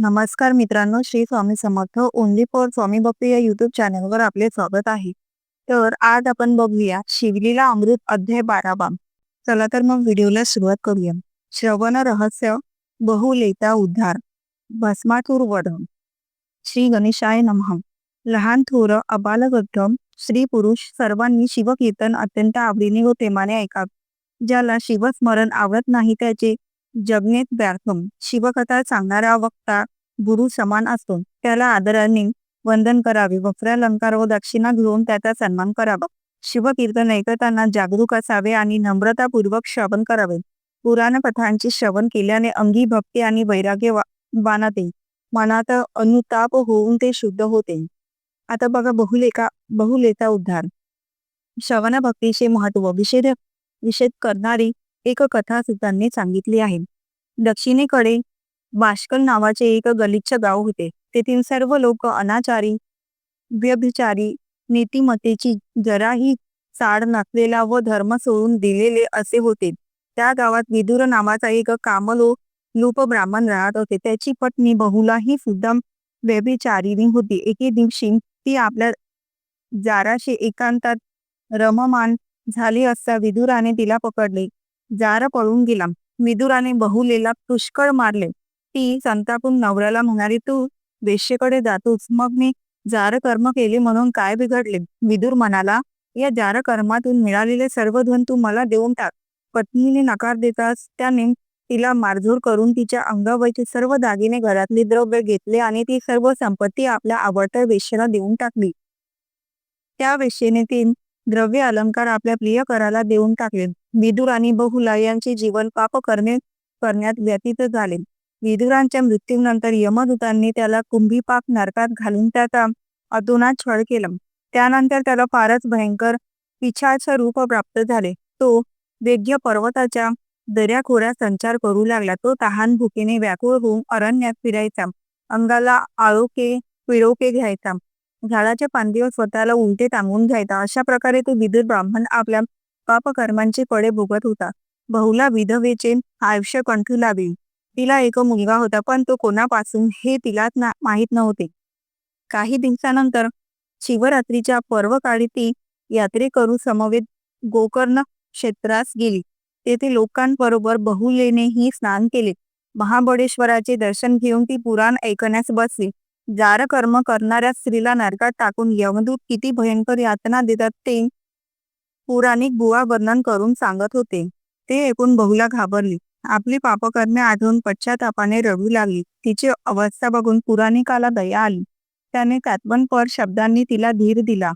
नमस्कार मित्रांनो Shri Swami Samarth only for Swami Bhakti या युट्यूब चॅनलवर आपले स्वागत आहे. तर आज आपण बघूया शिवलीला अमृत अध्याय बारावा. चला तर मग व्हिडिओला सुरुवात करूया. श्रवण रहस्य बहुलेता उद्धार भस्मातूर वध. श्री गणेशाय नमः. लहान थोर अबालगड्ड स्त्री पुरुष सर्वांनी शिवकीर्तन अत्यंत आवडीने व प्रेमाने ऐकावे. ज्याला शिवस्मरण आवडत नाही त्याचे जगनेत बॅरकम शिवकथा सांगणारा वक्ता गुरु समान असतो त्याला आदराने वंदन करावे. वस्त्रालंकार व दक्षिणा घेऊन त्याचा सन्मान करावा. शिवकीर्तन ऐकताना जागरूक असावे आणि नम्रतापूर्वक श्रवण करावे. पुराण कथांचे श्रवण केल्याने अंगी भक्ती आणि वैराग्य वा- बाणते मनात अनुताप होऊन ते शुद्ध होते. आता बघा बहुलेखा बहुलेता उद्धार. श्रवण भक्तीचे महत्त्व विषेद विषेद करणारी एक कथा त्यांनी सांगितली आहे. दक्षिणेकडे बाष्कल नावाचे एक गलिच्छ गाव होते. तेथील सर्व लोक अनाचारी व्यभिचारी नीतिमत्तेची जराही चाड नसलेला व धर्म सोडून दिलेले असे होते. त्या गावात विदुर नावाचा एक कामलो लूप ब्राह्मण राहत होते. त्याची पत्नी बहुलाही सुद्धा व्यभिचारिणी होती. एके दिवशी ती आपल्या जाराशी एकांतात रममान झाली असता विदुराने तिला पकडले. जार पळून गेला. विदुराने बहुलेला पुष्कळ मारले. ती संतापून नवऱ्याला म्हणाली तू वेश्येकडे जातोच मग मी जार कर्म केले म्हणून काय बिघडले? विदुर म्हणाला या जार कर्मातून मिळालेले सर्व धन तू मला देऊन टाक. पत्नीने नकार देताच त्याने तिला मारझोर करून तिच्या अंगावरचे सर्व दागिने घरातले द्रव्य घेतले आणि ती सर्व संपत्ती आपल्या आवडत्या वेश्याला देऊन टाकली. त्या वेश्येने ती द्रव्य अलंकार आपल्या प्रियकराला देऊन टाकले. विदुर आणि बहुला यांचे जीवन पाप करणे करण्यात व्यतीत झाले. विदुरांच्या मृत्यूनंतर यमदूतांनी त्याला कुंभीपाक नरकात घालून त्याचा अतोनात छळ केला. त्यानंतर त्याला फारच भयंकर पिछाचं रूप प्राप्त झाले. तो वेग्य पर्वताच्या दर्याखोऱ्या संचार करू लागला. तो तहान भुकेने व्याकुळ होऊन अरण्यात फिरायचा. अंगाला आळोके पिळोके घ्यायचा. झाडाच्या पांदीवर स्वतःला उलटे टांगून घ्यायचा. अशा प्रकारे तो विदुर ब्राह्मण आपल्या पापकर्मांचे पडे भोगत होता. बहुला विधवेचे आयुष्य कंठू लागले तिला एक मुलगा होता पण तो कोणापासून हे तिला माहीत नव्हते. काही दिवसानंतर शिवरात्रीच्या पर्वकाळी ती यात्रेकरू समवेत गोकर्ण क्षेत्रास गेली. तेथे लोकांबरोबर बहुलेनेही स्नान केले. महाबळेश्वराचे दर्शन घेऊन ती पुराण ऐकण्यास बसली. जारकर्म करणाऱ्या स्त्रीला नरकात टाकून यमदूत किती भयंकर यातना देतात ते पुराणिक बुवा वर्णन करून सांगत होते. ते ऐकून बहुला घाबरली. आपली पापकर्मे आढळून पश्चातापाने रडू लागली. तिची अवस्था बघून पुराणिकाला दया आली. त्याने पर शब्दांनी तिला धीर दिला.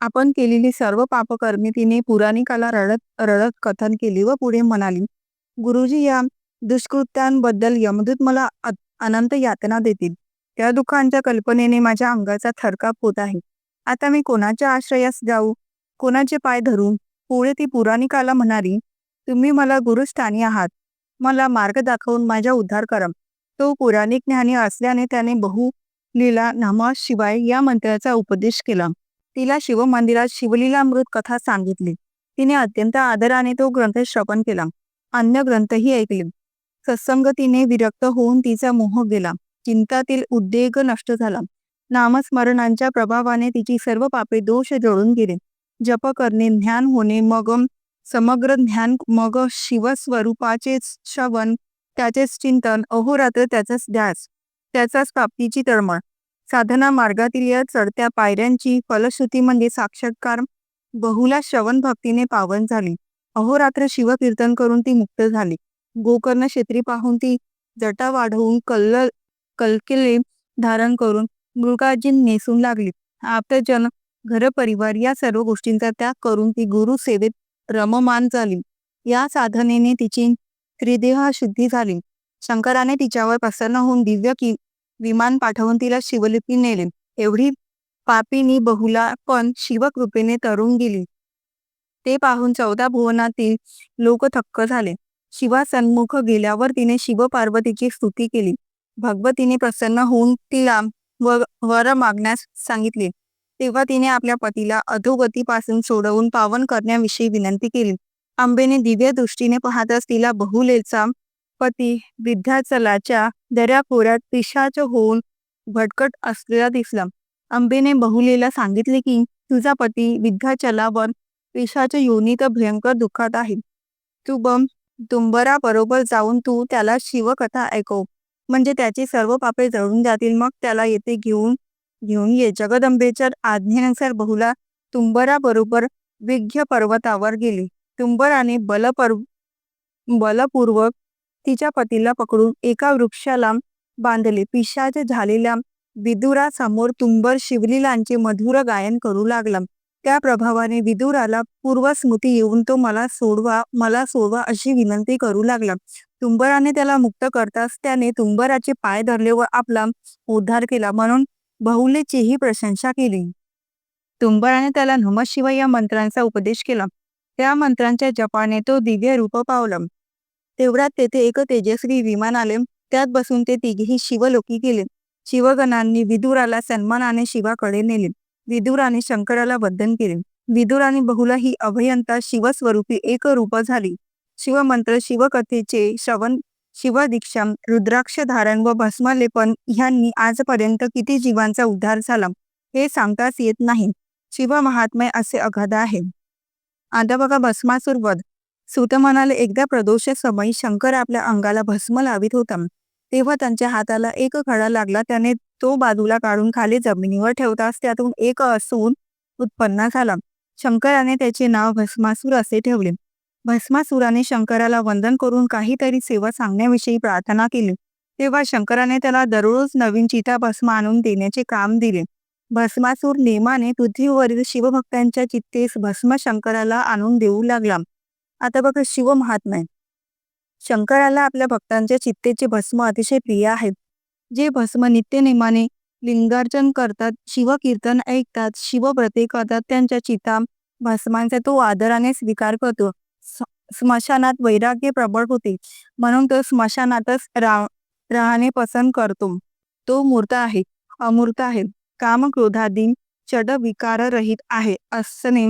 आपण केलेली सर्व पापकर्मे तिने पुराणिकाला रडत रडत कथन केली व पुढे म्हणाली गुरुजी या दुष्कृत्यांबद्दल यमदूत मला अनंत यातना देतील. त्या दुःखांच्या कल्पनेने माझ्या अंगाचा थरकाप होत आहे. आता मी कोणाच्या आश्रयास जाऊ? कोणाचे पाय धरून? पुढे ती पुराणिकाला म्हणाली तुम्ही मला गुरुस्थानी आहात. मला मार्ग दाखवून माझा उद्धार करा. तो पुराणिक ज्ञानी असल्याने त्याने बहु लीला नामा शिवाय या मंत्राचा उपदेश केला. तिला शिवमंदिरात शिवलीलामृत कथा सांगितली. तिने अत्यंत आदराने तो ग्रंथ श्रवण केला. अन्य ग्रंथही ऐकले. सत्संगतीने विरक्त होऊन तिचा मोह गेला. चिंतातील उद्वेग नष्ट झाला. नामस्मरणांच्या प्रभावाने तिची सर्व पापे दोष जळून गेले. जप करणे ध्यान होणे मग समग्र ध्यान मग शिवस्वरूपाचे श्रवण त्याचेच चिंतन अहोरात्र त्याचाच ध्यास त्याचाच प्राप्तीची तळमळ. साधना मार्गातील या चढत्या पायऱ्यांची फलश्रुती म्हणजे साक्षात्कार. बहुला श्रवण भक्तीने पावन झाली. अहोरात्र शिवकीर्तन करून ती मुक्त झाली. गोकर्ण क्षेत्री पाहून ती जटा वाढवून कल्ल कलकिले धारण करून मृगाजी नेसून लागली. आपजन घर परिवार या सर्व गोष्टींचा त्याग करून ती गुरु सेवेत रममान झाली. या साधनेने तिची त्रिदेह शुद्धी झाली. शंकराने तिच्यावर प्रसन्न होऊन दिव्य की विमान पाठवून तिला शिवलिपी नेले. एवढी पापिनी बहुला पण शिवकृपेने तरुण गेली. ते पाहून चौदा भुवनातील लोक थक्क झाले. शिवासन्मुख गेल्यावर तिने शिव पार्वतीची स्तुती केली. भगवतीने प्रसन्न होऊन तिला व वर मागण्यास सांगितले. तेव्हा तिने आपल्या पतीला अधोगतीपासून सोडवून पावन करण्याविषयी विनंती केली. आंबेने दिव्य दृष्टीने पाहताच तिला बहुलेचा पती विद्याचलाच्या दऱ्याखोऱ्यात पिशाच होऊन भटकट असलेला दिसला. अंबेने बहुलेला सांगितले की तुझा पती विद्याचलावर पिशाच योनीत भयंकर दुःखात आहे. तू बम दुंबराबरोबर जाऊन तू त्याला शिवकथा ऐकव. म्हणजे त्याची सर्व पापे जळून जातील. मग त्याला येथे घेऊन घेऊन ये. जगदंबेच्या आज्ञेनुसार बहुला तुंबरा बरोबर विघ्य पर्वतावर गेली. तुंबराने बलपर बलपूर्वक तिच्या पतीला पकडून एका वृक्षाला बांधले. पिशाच झालेल्या विदुरासमोर तुंबर शिवलीलांचे मधुर गायन करू लागला. त्या प्रभावाने विदुराला पूर्वस्मृती येऊन तो मला सोडवा मला सोडवा अशी विनंती करू लागला. तुंबराने त्याला मुक्त करताच त्याने तुंबराचे पाय धरले व आपला उद्धार केला म्हणून बहुलेचीही प्रशंसा केली. तुंबराने त्याला नमशिवाय या मंत्रांचा उपदेश केला. त्या मंत्रांच्या जपाने तो दिव्य रूप पावला. तेवढ्यात तेथे एक तेजस्वी विमान आले. त्यात बसून ते तिघेही शिवलोकी गेले. शिवगणांनी विदुराला सन्मानाने शिवाकडे नेले. विदुराने शंकराला वंदन केले. विदुराने बहुला ही अभयंता शिवस्वरूपी एक रूप झाली. शिवमंत्र शिवकथेचे श्रवण शिवदीक्षा रुद्राक्ष धारण व भस्मलेपन ह्यांनी आजपर्यंत किती जीवांचा उद्धार झाला हे सांगताच येत नाही. शिवमहात्म्य असे अगाध आहे. आता बघा भस्मासूर वध. सुत म्हणाले एकदा प्रदोष समयी शंकर आपल्या अंगाला भस्म लावित होता. तेव्हा त्यांच्या हाताला एक खडा लागला. त्याने तो बाजूला काढून खाली जमिनीवर ठेवताच त्यातून एक असून उत्पन्न झाला. शंकराने त्याचे नाव भस्मासूर असे ठेवले. भस्मासुराने शंकराला वंदन करून काहीतरी सेवा सांगण्याविषयी प्रार्थना केली. तेव्हा शंकराने त्याला दररोज नवीन चिता भस्म आणून देण्याचे काम दिले. भस्मासूर नेमाने पृथ्वीवरील शिवभक्तांच्या चित्तेस भस्म शंकराला आणून देऊ लागला. आता बघा शिव महात्म्य शंकराला आपल्या भक्तांच्या चित्तेचे भस्म अतिशय प्रिय आहेत. जे भस्म नित्य नेमाने लिंगार्चन करतात शिवकीर्तन ऐकतात शिवव्रते करतात त्यांच्या चिता भस्मांचा तो आदराने स्वीकार करतो. स्मशानात वैराग्य प्रबळ होते. म्हणून तो स्मशानातच रा राहणे पसंत करतो. तो मूर्त आहे. अमूर्त आहे. काम क्रोधादी चड विकार रहित आहे. असणे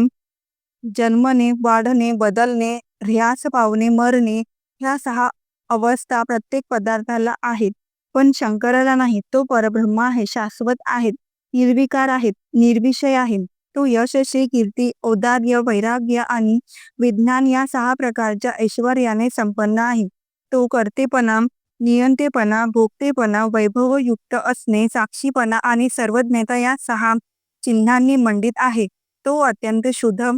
जन्मने वाढणे बदलणे ह्यास पावणे मरणे ह्या सहा अवस्था प्रत्येक पदार्थाला आहेत. पण शंकराला नाही. तो परब्रह्म आहे. शाश्वत आहेत. निर्विकार आहेत. निर्विषय आहेत. तो यशस्वी कीर्ती औदार्य वैराग्य आणि विज्ञान या सहा प्रकारच्या ऐश्वर्याने संपन्न आहे. तो कर्तेपणा नियंतेपणा भोगतेपणा वैभवयुक्त असणे साक्षीपणा आणि सर्वज्ञता या सहा चिन्हांनी मंडित आहे. तो अत्यंत शुद्ध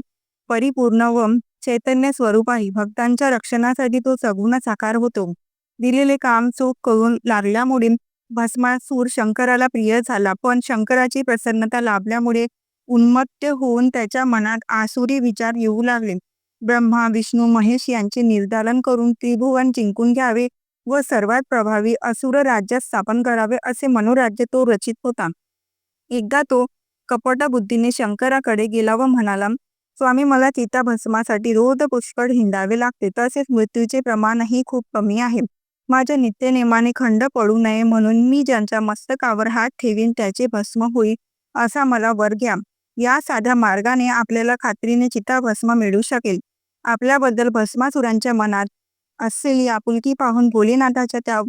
परिपूर्ण व चैतन्य स्वरूप आहे. भक्तांच्या रक्षणासाठी तो सगुण साकार होतो. दिलेले काम चूक करून लागल्यामुळे भस्मासूर शंकराला प्रिय झाला पण शंकराची प्रसन्नता लाभल्यामुळे उन्मत्त होऊन त्याच्या मनात आसुरी विचार येऊ लागले. ब्रह्मा विष्णू महेश यांचे निर्धारण करून त्रिभुवन जिंकून घ्यावे व सर्वात प्रभावी असुर राज्य स्थापन करावे असे मनोराज्य तो रचित होता. एकदा तो कपटा बुद्धीने शंकराकडे गेला व म्हणाला स्वामी मला चिताभस्मासाठी रोज पुष्कळ हिंडावे लागते. तसेच मृत्यूचे प्रमाणही खूप कमी आहे. माझ्या नित्यनेमाने खंड पडू नये म्हणून मी ज्यांच्या मस्तकावर हात ठेवीन त्याचे भस्म होईल असा मला वर घ्या. या साध्या मार्गाने आपल्याला खात्रीने चिताभस्म मिळू शकेल. आपल्याबद्दल भस्मासुरांच्या मनात असलेली आपुलकी पाहून भोलेनाथाच्या त्या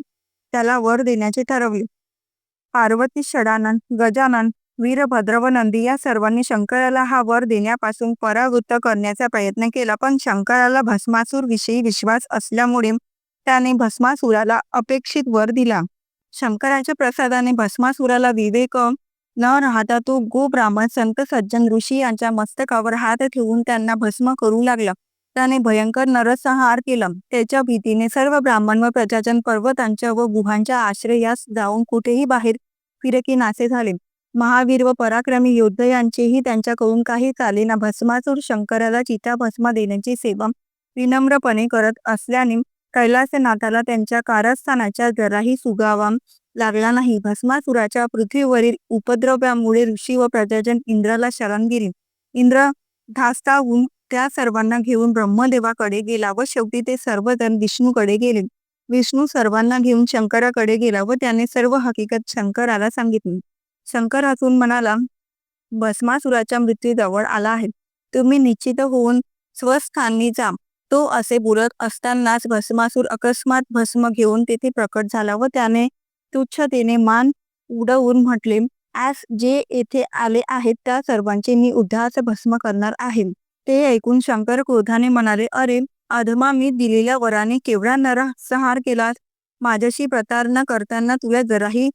त्याला वर देण्याचे ठरवले. पार्वती षडानंद गजानन वीरभद्र व नंदी या सर्वांनी शंकराला हा वर देण्यापासून परावृत्त करण्याचा प्रयत्न केला पण शंकराला भस्मासूर विषयी विश्वास असल्यामुळे त्याने भस्मासुराला अपेक्षित वर दिला. शंकराच्या प्रसादाने भस्मासुराला विवेक न राहता तो गो ब्राह्मण संत सज्जन ऋषी यांच्या मस्तकावर हात ठेवून त्यांना भस्म करू लागला. त्याने भयंकर नरसंहार केला. त्याच्या भीतीने सर्व ब्राह्मण व प्रजाजन पर्वतांच्या व गुहांच्या आश्रयास जाऊन कुठेही बाहेर फिरकी नासे झाले. महावीर व पराक्रमी योद्ध यांचेही त्यांच्याकडून काही चालेना भस्मासूर शंकराला चिता भस्म देण्याची सेवा विनम्रपणे करत असल्याने कैलासनाथाला त्यांच्या कारस्थानाच्या जराही सुगावा लागला नाही. भस्मासुराच्या पृथ्वीवरील उपद्रव्यामुळे ऋषी व प्रजाजन इंद्राला शरण गेले. इंद्र धास्तावून त्या सर्वांना घेऊन ब्रह्मदेवाकडे गेला व शेवटी ते सर्वजण विष्णूकडे गेले. विष्णू सर्वांना घेऊन शंकराकडे गेला व त्याने सर्व हकीकत शंकराला सांगितली. शंकर हसून म्हणाला भस्मासुराच्या मृत्यू जवळ आला आहे. तुम्ही निश्चित होऊन स्वस्थानी जा. तो असे बोलत असतानाच भस्मासूर अकस्मात भस्म घेऊन तेथे प्रकट झाला व त्याने तुच्छतेने मान उडवून म्हटले. आज जे येथे आले आहेत त्या सर्वांचे मी उद्याच भस्म करणार आहे. ते ऐकून शंकर क्रोधाने म्हणाले अरे अधमा मी दिलेल्या वराने केवढा नरसंहार केलास? माझ्याशी प्रतारणा करताना तुला जराही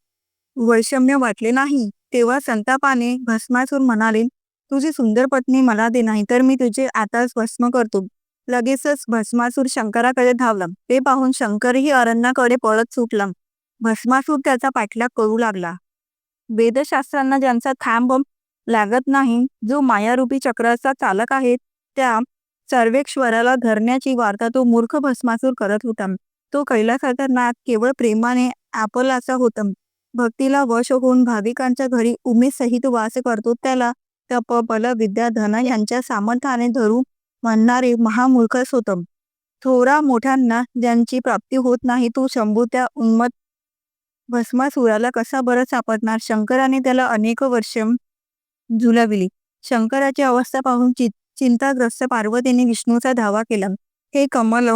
वैषम्य वाटले नाही. तेव्हा संतापाने भस्मासूर म्हणाले तुझी सुंदर पत्नी मला दे नाही तर मी तुझे आताच भस्म करतो. लगेचच भस्मासूर शंकराकडे धावला. ते पाहून शंकरही अरण्याकडे पळत सुटला. भस्मासूर त्याचा पाठलाग करू लागला. वेदशास्त्रांना ज्यांचा थांब लागत नाही जो मायारूपी चक्राचा चालक आहे त्या सर्वेश्वराला धरण्याची वार्ता तो मूर्ख भस्मासूर करत होता. तो कैलासाचा नाद केवळ प्रेमाने आपलाचा होता. भक्तीला वश होऊन भाविकांच्या घरी उमेद सहित वास करतो त्याला तप बल विद्या धन यांच्या सामर्थ्याने धरू म्हणणारे महामूर्खच होत. थोरा मोठ्यांना ज्यांची प्राप्ती होत नाही तो शंभू त्या उन्मत भस्मासुराला कसा बरं सापडणार? शंकराने त्याला अनेक वर्ष झुलाविली. शंकराची अवस्था पाहून चि चिंताग्रस्त पार्वतीने विष्णूचा धावा केला. हे कमल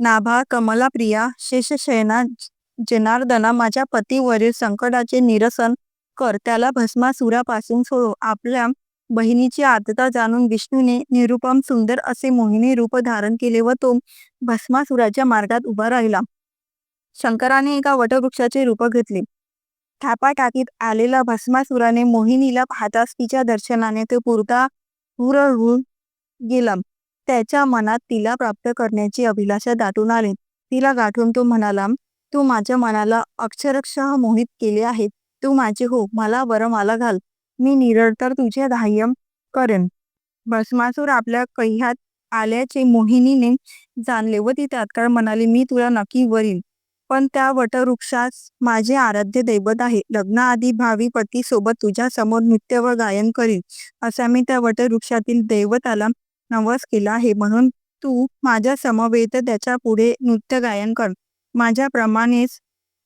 नाभा कमला प्रिया शेषशयना जनार्दना माझ्या पतीवरील संकटाचे निरसन कर. त्याला भस्मासुरापासून सोडो. आपल्या बहिणीची आतता जाणून विष्णूने निरुपम सुंदर असे मोहिनी रूप धारण केले व तो भस्मासुराच्या मार्गात उभा राहिला. शंकराने एका वटवृक्षाचे रूप घेतले. थापा टाकीत आलेला भस्मासुराने मोहिनीला पाहताच तिच्या दर्शनाने ते पुरता हुरळून गेला. त्याच्या मनात तिला प्राप्त करण्याची अभिलाषा दाटून आली. तिला गाठून तो म्हणाला तू माझ्या मनाला अक्षरशः मोहित केले आहे तू माझे हो मला वरमाला घाल. मी निरंतर तुझे धाय्य करेन. भस्मासूर आपल्या कह्यात आल्याचे मोहिनीने जाणले व ती तात्काळ म्हणाली मी तुला नक्की वरील पण त्या वटवृक्षास माझे आराध्य दैवत आहे. लग्नाआधी भावी पती सोबत तुझ्या समोर नृत्य व गायन करील असा मी त्या वटवृक्षातील दैवताला नवस केला आहे. म्हणून तू माझ्या समवेत त्याच्या पुढे नृत्य गायन कर. माझ्याप्रमाणेच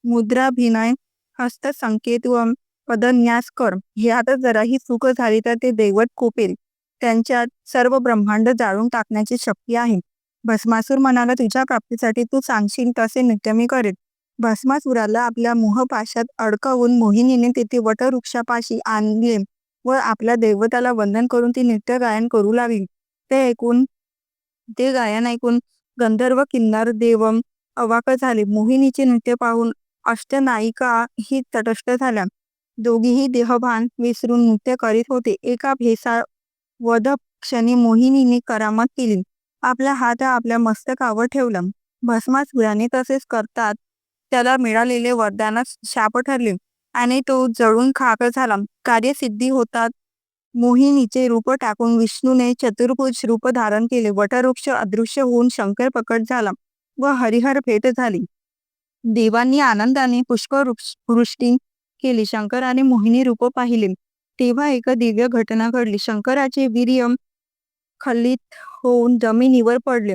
मुद्राभिनय हस्तसंकेत व पदन्यास कर. ह्यात जराही चूक झाली तर ते दैवत कोपेल. त्यांच्यात सर्व ब्रह्मांड जाळून टाकण्याची शक्ती आहे. भस्मासूर म्हणाला तुझ्या प्राप्तीसाठी तू सांगशील तसे नृत्य मी करेन. भस्मासुराला आपल्या मोहपाशात अडकवून मोहिनीने तेथे वटवृक्षापाशी आणले व आपल्या दैवताला वंदन करून ती नृत्य गायन करू लागली. ते ऐकून ते गायन ऐकून गंधर्व किन्नर देवम अवाक झाले. मोहिनीचे नृत्य पाहून अष्टनायिका ही तटस्थ झाल्या. दोघीही देहभान विसरून नृत्य करीत होते. एका भेसा वध क्षणी मोहिनीने करामत केली. आपला हात आपल्या मस्तकावर ठेवला. भस्मासुराने तसेच करतात. त्याला मिळालेले वरदानच शाप ठरले आणि तो जळून खाक झाला. कार्यसिद्धी होतात. मोहिनीचे रूप टाकून विष्णूने चतुर्भुज रूप धारण केले. वटवृक्ष अदृश्य होऊन शंकर पकड झाला व हरिहर भेट झाली. देवांनी आनंदाने पुष्पवृष्टी केली. शंकराने मोहिनी रूप पाहिले. तेव्हा एक दिव्य घटना घडली. शंकराचे वीर्य खल्लित होऊन जमिनीवर पडले.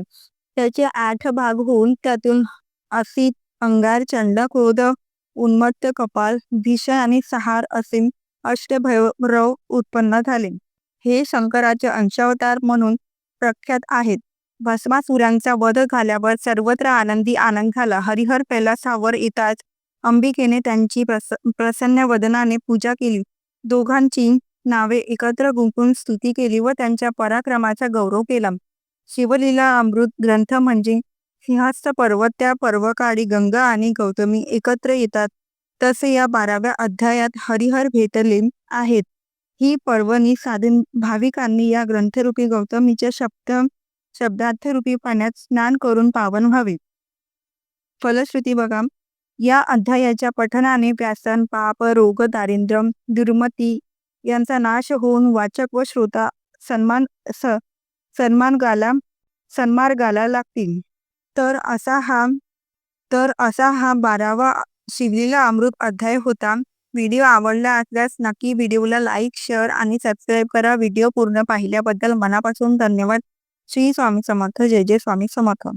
त्याचे आठ भाग होऊन त्यातून असित अंगार चंड क्रोध उन्मत्त कपाल भीषण आणि सहार असे अष्टभैरव उत्पन्न झाले. हे शंकराचे अंशावतार म्हणून प्रख्यात आहेत. भस्मासुरांचा वध झाल्यावर सर्वत्र आनंदी आनंद झाला. हरिहर कैलासावर येताच अंबिकेने त्यांची प्रस प्रसन्न वदनाने पूजा केली. दोघांची नावे एकत्र गुंपून स्तुती केली व त्यांच्या पराक्रमाचा गौरव केला. शिवलीला अमृत ग्रंथ म्हणजे सिंहस्थ पर्वत त्या पर्वकाळी गंगा आणि गौतमी एकत्र येतात. तसे या बाराव्या अध्यायात हरिहर भेटले आहेत. ही पर्वणी साधून भाविकांनी या ग्रंथरूपी गौतमीच्या शब्द शब्दार्थरूपी पाण्यात स्नान करून पावन व्हावे. फलश्रुती बघा. या अध्यायाच्या पठनाने व्यासन पाप रोग दारिद्र्य दुर्मती यांचा नाश होऊन वाचक व श्रोता सन्मान स सन्मान गाला सन्मार्गाला लागतील. तर असा हा तर असा हा बारावा शिवलीला अमृत अध्याय होता. व्हिडिओ आवडला असल्यास नक्की व्हिडिओला लाईक शेअर आणि सबस्क्राईब करा. व्हिडिओ पूर्ण पाहिल्याबद्दल मनापासून धन्यवाद. श्री स्वामी समर्थ. जय जय स्वामी समर्थ.